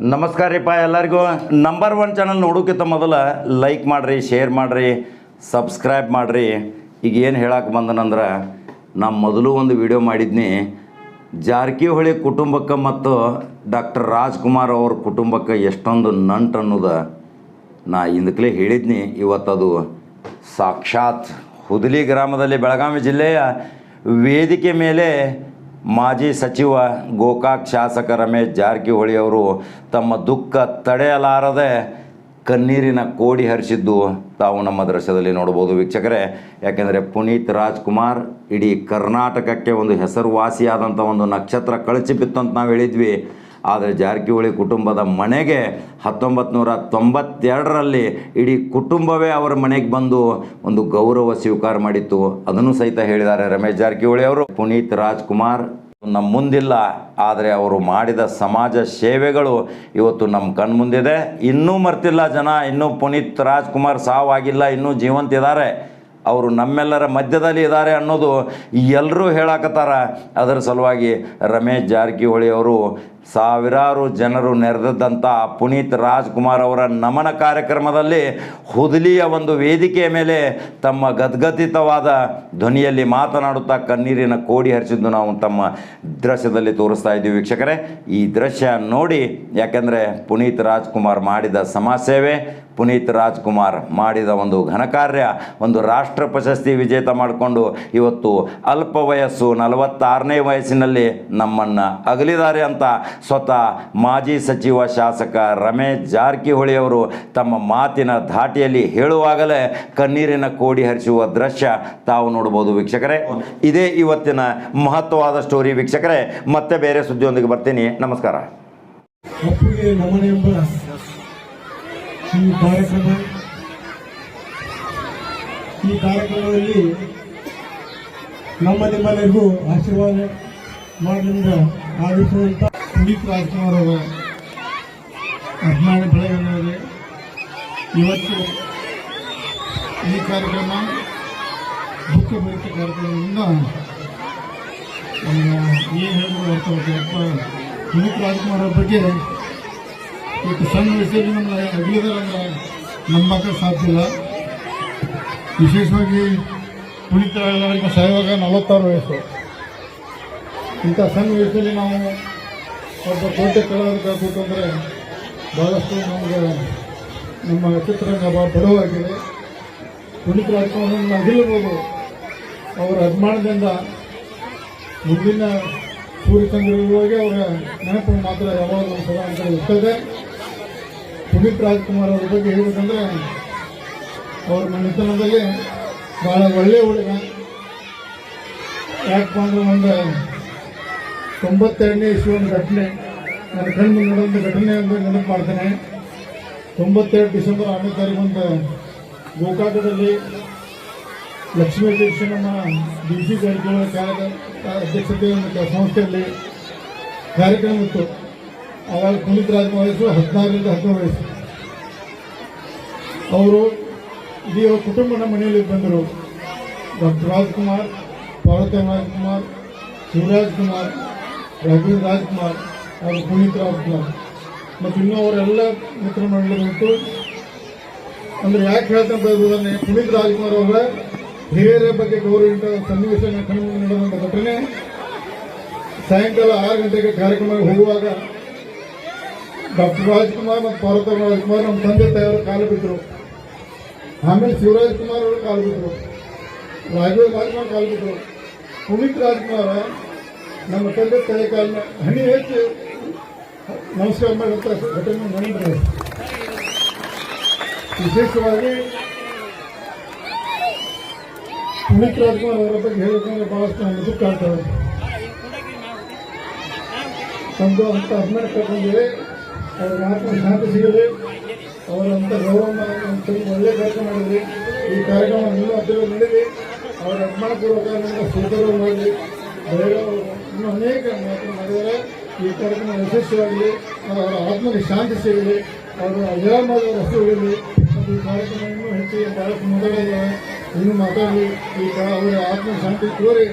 ನಮಸ್ಕಾರ ರೀಪ್ಪ ಎಲ್ಲರಿಗೂ. Number one channel ನೋಡೋಕ್ಕಿಂತ ಮೊದಲು ಲೈಕ್ ಮಾಡಿರಿ ಶೇರ್ ಮಾಡಿರಿ ಸಬ್ಸ್ಕ್ರೈಬ್ ಮಾಡಿರಿ. ಈಗ ಏನು ಹೇಳಕ್ಕೆ ಬಂದನಂದ್ರೆ, ನಾ ಮೊದಲು ಒಂದು ವಿಡಿಯೋ ಮಾಡಿದ್ನಿ. ಜಾರಕಿಹೊಳಿ ಕುಟುಂಬಕ್ಕೆ ಮತ್ತು ಡಾಕ್ಟರ್ ರಾಜ್ಕುಮಾರ್ ಅವ್ರ ಕುಟುಂಬಕ್ಕೆ ಎಷ್ಟೊಂದು ನಂಟು ಅನ್ನೋದು ನಾ ಹಿಂದಕ್ಲೇ ಹೇಳಿದ್ನಿ. ಇವತ್ತದು ಸಾಕ್ಷಾತ್ ಹುದಲಿ ಗ್ರಾಮದಲ್ಲಿ ಬೆಳಗಾವಿ ಜಿಲ್ಲೆಯ ವೇದಿಕೆ ಮೇಲೆ ಮಾಜಿ ಸಚಿವ ಗೋಕಾಕ್ ಶಾಸಕ ರಮೇಶ್ ಜಾರಕಿಹೊಳಿ ಅವರು ತಮ್ಮ ದುಃಖ ತಡೆಯಲಾರದೆ ಕಣ್ಣೀರಿನ ಕೋಡಿ ಹರಿಸಿದ್ದು ತಾವು ನಮ್ಮ ದೃಶ್ಯದಲ್ಲಿ ನೋಡ್ಬೋದು ವೀಕ್ಷಕರೇ, ಯಾಕೆಂದರೆ ಪುನೀತ್ ರಾಜ್ಕುಮಾರ್ ಇಡೀ ಕರ್ನಾಟಕಕ್ಕೆ ಒಂದು ಹೆಸರುವಾಸಿಯಾದಂಥ ಒಂದು ನಕ್ಷತ್ರ ಕಳಚಿ ಬಿತ್ತಂತ ನಾವು ಹೇಳಿದ್ವಿ. ಆದರೆ ಜಾರಕಿಹೊಳಿ ಕುಟುಂಬದ ಮನೆಗೆ ಹತ್ತೊಂಬತ್ತು ನೂರ ತೊಂಬತ್ತೆರಡರಲ್ಲಿ ಇಡೀ ಕುಟುಂಬವೇ ಅವರ ಮನೆಗೆ ಬಂದು ಒಂದು ಗೌರವ ಸ್ವೀಕಾರ ಮಾಡಿತ್ತು. ಅದನ್ನು ಸಹಿತ ಹೇಳಿದ್ದಾರೆ ರಮೇಶ್ ಜಾರಕಿಹೊಳಿ ಅವರು. ಪುನೀತ್ ರಾಜ್ಕುಮಾರ್ ನಮ್ಮ ಮುಂದಿಲ್ಲ, ಆದರೆ ಅವರು ಮಾಡಿದ ಸಮಾಜ ಸೇವೆಗಳು ಇವತ್ತು ನಮ್ಮ ಕಣ್ಮುಂದಿದೆ ಇನ್ನೂ ಮರ್ತಿಲ್ಲ ಜನ, ಇನ್ನೂ ಪುನೀತ್ ರಾಜ್ಕುಮಾರ್ ಸಾವಾಗಿಲ್ಲ ಇನ್ನೂ ಜೀವಂತಿದ್ದಾರೆ ಅವರು ನಮ್ಮೆಲ್ಲರ ಮಧ್ಯದಲ್ಲಿ ಇದ್ದಾರೆ ಅನ್ನೋದು ಎಲ್ಲರೂ ಹೇಳಾಕತ್ತಾರ. ಅದರ ಸಲುವಾಗಿ ರಮೇಶ್ ಜಾರಕಿಹೊಳಿ ಅವರು ಸಾವಿರಾರು ಜನರು ನೆರೆದಂಥ ಪುನೀತ್ ರಾಜ್ಕುಮಾರ್ ಅವರ ನಮನ ಕಾರ್ಯಕ್ರಮದಲ್ಲಿ ಹುದಲಿಯ ಒಂದು ವೇದಿಕೆಯ ಮೇಲೆ ತಮ್ಮ ಗದ್ಗದಿತವಾದ ಧ್ವನಿಯಲ್ಲಿ ಮಾತನಾಡುತ್ತಾ ಕಣ್ಣೀರಿನ ಕೋಡಿ ಹರಿಸಿದ್ದು ನಾವು ತಮ್ಮ ದೃಶ್ಯದಲ್ಲಿ ತೋರಿಸ್ತಾ ಇದ್ದೀವಿ ವೀಕ್ಷಕರೇ. ಈ ದೃಶ್ಯ ನೋಡಿ ಯಾಕೆಂದರೆ ಪುನೀತ್ ರಾಜ್ಕುಮಾರ್ ಮಾಡಿದ ಸಮಾಜ ಸೇವೆ, ಪುನೀತ್ ರಾಜ್ಕುಮಾರ್ ಮಾಡಿದ ಒಂದು ಘನಕಾರ್ಯ ಒಂದು ರಾಷ್ಟ್ರ ಪ್ರಶಸ್ತಿ ವಿಜೇತ ಮಾಡಿಕೊಂಡು ಇವತ್ತು ಅಲ್ಪ ವಯಸ್ಸು ನಲವತ್ತಾರನೇ ವಯಸ್ಸಿನಲ್ಲಿ ನಮ್ಮನ್ನು ಅಗಲಿದ್ದಾರೆ ಅಂತ ಸ್ವತಃ ಮಾಜಿ ಸಚಿವ ಶಾಸಕ ರಮೇಶ್ ಜಾರಕಿಹೊಳಿ ಅವರು ತಮ್ಮ ಮಾತಿನ ಧಾಟಿಯಲ್ಲಿ ಹೇಳುವಾಗಲೇ ಕಣ್ಣೀರಿನ ಕೋಡಿ ಹರಿಸುವ ದೃಶ್ಯ ತಾವು ನೋಡ್ಬೋದು ವೀಕ್ಷಕರೇ. ಇದೇ ಇವತ್ತಿನ ಮಹತ್ವವಾದ ಸ್ಟೋರಿ ವೀಕ್ಷಕರೇ. ಮತ್ತೆ ಬೇರೆ ಸುದ್ದಿಯೊಂದಿಗೆ ಬರ್ತೀನಿ. ನಮಸ್ಕಾರ. ಈ ಕಾರ್ಯಕ್ರಮ, ಈ ಕಾರ್ಯಕ್ರಮದಲ್ಲಿ ನಮ್ಮ ನಿಮ್ಮೆಲ್ಲರಿಗೂ ಆಶೀರ್ವಾದ ಮಾಡಲಿಂದ ಆದೇಶವಂತ ಪುನೀತ್ ರಾಜ್ಕುಮಾರ್ ಅವರ ಅಭಿಮಾನಿ ಬೆಳಗನ್ನೋದೆ. ಇವತ್ತು ಈ ಕಾರ್ಯಕ್ರಮ ದುಃಖ ಭರಿತ ಕಾರ್ಯಕ್ರಮದಿಂದ ಏನು ಹೇಳಿದ್ರು ಅರ್ಥ ಆಗುತ್ತೆ ಅಪ್ಪ ಪುನೀತ್ ರಾಜ್ಕುಮಾರ್ ಅವ್ರ ಬಗ್ಗೆ ಇವತ್ತು ಸಣ್ಣ ವಿಷಯದಲ್ಲಿ ನಮ್ಮ ಅಗಲಿದಾರಂದ್ರೆ ನಂಬಕ್ಕೆ ಸಾಧ್ಯ ವಿಶೇಷವಾಗಿ ಪುನೀತ್ ರಾಜ್ಕುಮಾರ್ ಸಾಯುವಾಗ ನಲವತ್ತಾರು ವಯಸ್ಸು. ಇಂಥ ಸಣ್ಣ ವಯಸ್ಸಲ್ಲಿ ನಾವು ಒಬ್ಬ ದೊಡ್ಡ ಕಲಾವಿದ ಆಗಬೇಕಂದ್ರೆ ಭಾಳಷ್ಟು ನಮಗೆ ನಮ್ಮ ಚಿತ್ರರಂಗ ಭಾಳ ಬಡವಾಗಿದೆ ಪುನೀತ್ ರಾಜ್ಕುಮಾರ್ ಅಗಿಲ್ಬೋದು ಅವರ ಅಭಿಮಾನದಿಂದ ಮುಂದಿನ ಸೂರ್ಯಚಂದ್ರವಾಗಿ ಅವರ ನೆನಪು ಮಾತ್ರ ಯಾವಾಗ ನಮ್ಮ ಸದಾ ಅಂತ ಇರ್ತದೆ ಪುನೀತ್ ರಾಜ್ಕುಮಾರ್ ಅವ್ರ ಬಗ್ಗೆ ಹೇಳಬೇಕಂದ್ರೆ ಅವ್ರ ಮನೆತನದಲ್ಲಿ ಭಾಳ ಒಳ್ಳೆಯ ಹುಡುಗ. ಯಾಕಪ್ಪ ಅಂದ್ರೆ ಒಂದು ತೊಂಬತ್ತೆರಡನೇ ಇಸ್ವಿ ಒಂದು ಘಟನೆ, ನನ್ನ ಕಣ್ಣು ನಡೆದ ಘಟನೆ ಅಂತ ನೆನಪು ಮಾಡ್ತೇನೆ. ತೊಂಬತ್ತೆರಡು ಡಿಸೆಂಬರ್ ಆರನೇ ತಾರೀಕು ಗೋಕಾಕದಲ್ಲಿ ಲಕ್ಷ್ಮೀ ದೀಕ್ಷೆ ನಮ್ಮ ಡಿ ಸಿ ಜಾರಕಿಹೊಳಿ ಕಾರ್ಯದ ಅಧ್ಯಕ್ಷತೆ ಕ- ಸಂಸ್ಥೆಯಲ್ಲಿ ಕಾರ್ಯಕ್ರಮ ಇತ್ತು. ಆವಾಗ ಪುನೀತ್ ವಯಸ್ಸು ಹದಿನಾರರಿಂದ ಹದಿನೇಳು ವಯಸ್ಸು. ಅವರು ಇಡೀ ಅವರ ಕುಟುಂಬ ನಮ್ಮ ಮನೆಯಲ್ಲಿ ಬಂದರು. ಡಾಕ್ಟರ್ ರಾಜ್ಕುಮಾರ್, ಪಾರ್ವತಿ ರಾಜ್ಕುಮಾರ್ ಶಿವರಾಜ್ ಕುಮಾರ್ ರಘುವೀರ್ ರಾಜ್ಕುಮಾರ್ ಅವರು ಪುನೀತ್ ರಾಜ್ಕುಮಾರ್. ಮತ್ತು ಇನ್ನೂ ಅವರೆಲ್ಲ ಮಿತ್ರ ಮಂಡಳಿ ಉಂಟು ಅಂದ್ರೆ ಯಾಕೆ ಹೇಳ್ತಾ ಬರೋದನ್ನೇ ಪುನೀತ್ ರಾಜ್ಕುಮಾರ್ ಅವರ ಹಿರಿಯರ ಬಗ್ಗೆ ಗೌರವ ಇಟ್ಟ ಸನ್ನಿವೇಶ ನಡೆದಂತ ಘಟನೆ. ಸಾಯಂಕಾಲ ಆರು ಗಂಟೆಗೆ ಕಾರ್ಯಕ್ರಮಕ್ಕೆ ಹೋಗುವಾಗ ಡಾಕ್ಟರ್ ರಾಜ್ಕುಮಾರ್ ಮತ್ತು ಪಾರ್ವತ ರಾಜ್ಕುಮಾರ್ ನಮ್ಮ ತಂದೆ ತಾಯಿಯವರು ಕಾಲು ಬಿದ್ದರು ಆಮೇಲೆ ಶಿವರಾಜ್ ಕುಮಾರ್ ಅವರು ಕಾಲು ಬಿದ್ದರು ರಾಘವೇಂದ್ರ ರಾಜ್ಕುಮಾರ್ ಕಾಲು ಬಿದ್ದರು ಪುನೀತ್ ರಾಜ್ಕುಮಾರ್ ನಮ್ಮ ತಂದೆ ತಾಯಿ ಕಾಲಿನ ಹಣಿ ಹೆಚ್ಚು ನಮಸ್ಕಾರ ಮಾಡುವಂಥ ಘಟನೆ ನಡೆದಿದೆ ವಿಶೇಷವಾಗಿ ಪುನೀತ್ ರಾಜ್ಕುಮಾರ್ ಅವರ ಬಗ್ಗೆ ಹೇಳಬೇಕಂದ್ರೆ ಬಹಳಷ್ಟು ನಾನು ದುಃಖ ಆಗ್ತದೆ. ನಮ್ದು ಅಂತ ಅಭಿಮಾನ ಕರ್ಕೊಂಡಿದೆ ಅವ್ರಿಗೆ ಆತ್ಮ ಶಾಂತಿ ಸಿಗಲಿ ಅವರಂತ ಗೌರವ ಒಳ್ಳೆ ಕೆಲಸ ಮಾಡಿದ್ರಿ. ಈ ಕಾರ್ಯಕ್ರಮ ಇನ್ನೂ ಅಭಿವೃದ್ಧಿ ನಡೀಲಿ ಅವರ ಅಭಿಮಾನಪೂರ್ವಕ ನಮಗೆ ಸ್ವೀಕಾರ ಮಾಡಲಿ ಇನ್ನೂ ಅನೇಕ ಮಾತು ಮಾಡಿದರೆ ಈ ಕಾರ್ಯಕ್ರಮ ಯಶಸ್ವಿಯಾಗಲಿ, ಅವರ ಆತ್ಮಕ್ಕೆ ಶಾಂತಿ ಸಿಗಲಿ, ಅವರ ಅಜರಾಮಾದ ರಸ್ತೆ ಮತ್ತು ಈ ಕಾರ್ಯಕ್ರಮ ಇನ್ನೂ ಹೆಚ್ಚಿಗೆ ಬಹಳಷ್ಟು ಮಾತಾಡಿದ್ದಾರೆ ಮಾತಾಡಲಿ. ಈ ಅವರ ಆತ್ಮ ಶಾಂತಿ ಕೋರಿ